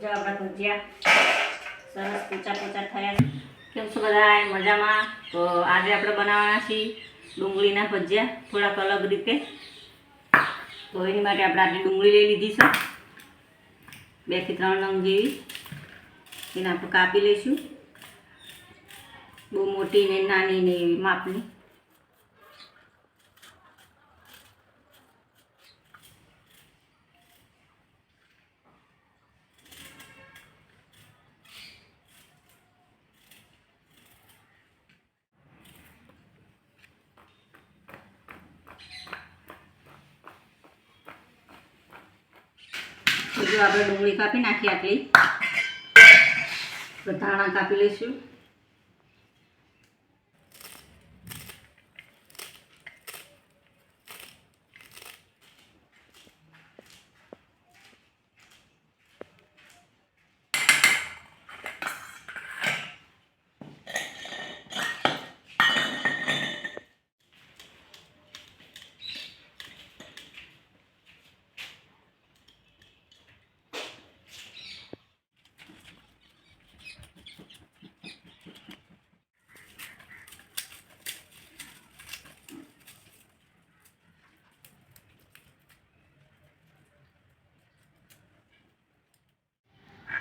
જો આપણા ભજીયા સરસ પોચા પોચા થયા. કેમ છો બધા મજામાં? તો આજે આપણે બનાવવાના છીએ ડુંગળીના ભજીયા, થોડાક અલગ રીતે. તો એની માટે આપણે આટલી ડુંગળી લઈ લીધી છે. બેથી ત્રણ નંગ જેવી. એને આપણે કાપી લઈશું. બહુ મોટી ને નાની ને એવી માપની. જો આપણે ડુંગળી કાપી નાખી આટલી. ધાણા કાપી લઈશું.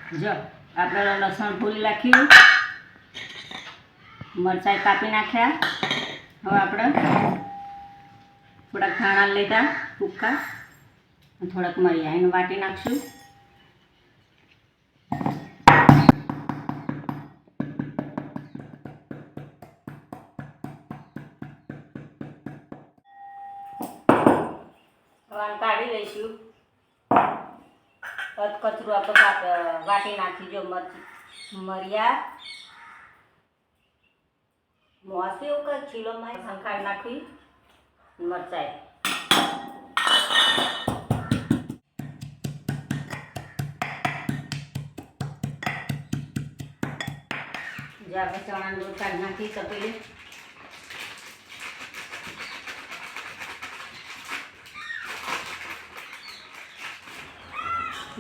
જો આપણે લસણ ભૂલી નાખ્યું. મરચાં કાપી નાખ્યા. હવે આપણે થોડાક ધાણા લીધા ટૂંકા થોડાક મરિયા એને વાટી નાખશું. કાઢી લઈશું. કચરું આપણે વાટી નાખી જો મરચી, મરિયા. મોસી એવું કંઈ ખીલોમાં સંખાડ નાખી મરચાઈ જે આપણે ચણાનો લોટ નાખી, તપેલી.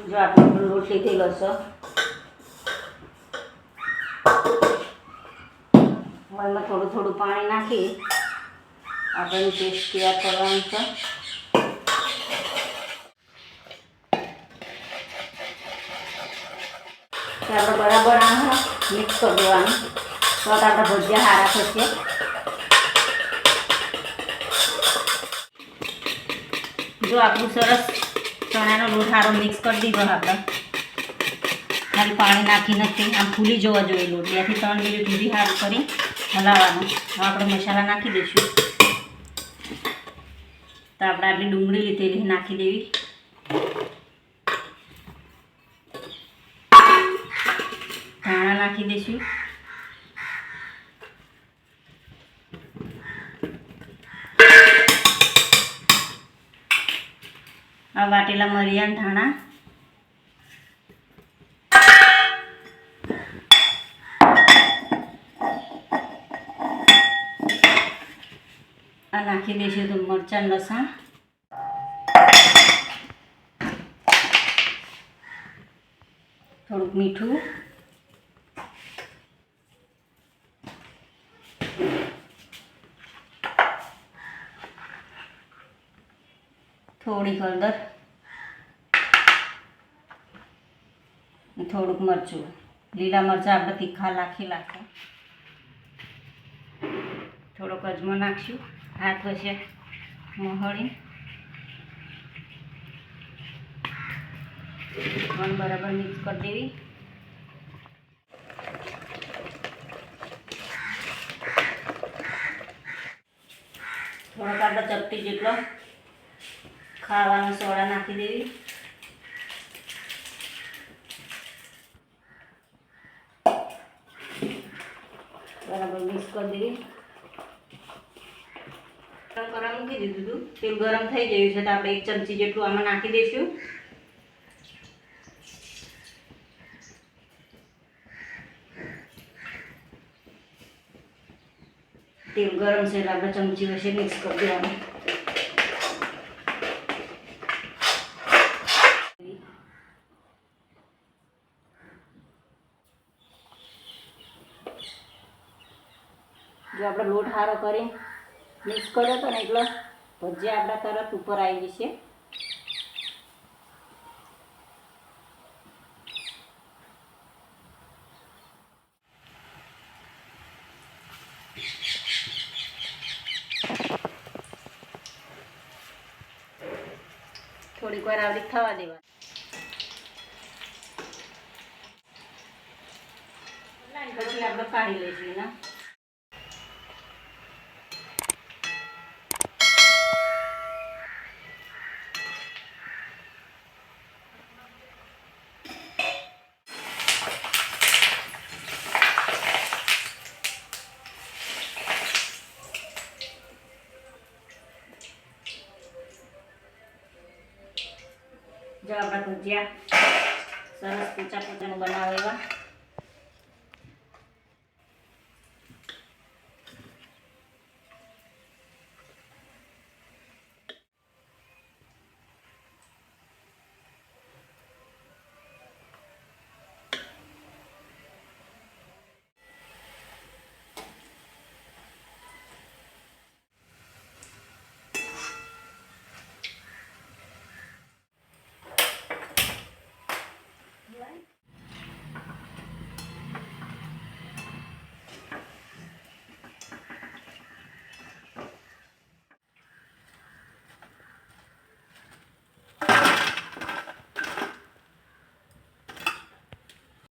જો આપણે લોટ લીધેલો છે. મનમાં થોડું થોડું પાણી નાખી આપણે પેસ્ટ તૈયાર કરવાનું છે. આપણે બરાબર આ મિક્સ કરી દેવાનું. તો આપણા ભજીયા સારા થશે જો આપણું સરસ ચણાનો લોટ સારો મિક્સ કરી દીધો આપણે ખાલી પાણી નાખી નથી આમ ફૂલી જોવા જોઈએ લોટ. બેથી ત્રણ મિનિટ સુધી સારું કરી હલાવવાનું. હવે આપણે મસાલા નાખી દઈશું. તો આપણે આટલી ડુંગળી લીધેલી નાખી દેવી. ધાણા નાખી દઈશું. આ વાટેલા મરિયાન ધાણા. આ નાખી દઈશું તો મરચાં લસણ. થોડુંક મીઠું. થોડી હળદર થોડુંક મરચું. લીલા મરચાં આપણે તીખા લાખી નાખો થોડોક અજમો નાખશું. હાથ વચ્ચે મહળી. પણ બરાબર મિક્સ કરી દેવી. થોડોક આપણે ચપટી જેટલો. ખાવાનો સોડા નાખી દેવી. બરાબર મિક્સ કરી દેવી. ગરમ કરવા મૂકી દીધું હતું તેલ ગરમ થઈ ગયું છે તો આપણે એક ચમચી જેટલું આમાં નાખી દઈશું. તેલ ગરમ છે એટલે આપણે ચમચી વચ્ચે મિક્સ કરી દેવાનું. જો આપણે લોટ સારો કરીને મિક્સ કર્યો હતો ને એટલે ભજીયા આપણા તરત ઉપર આવી જશે. થોડીક વાર આવડી થવા દેવા. પછી આપણે કાઢી લઈશું એના. જો આપણા ભજીયા સરસ પૂચા પૂચાનું બનાવે એવા.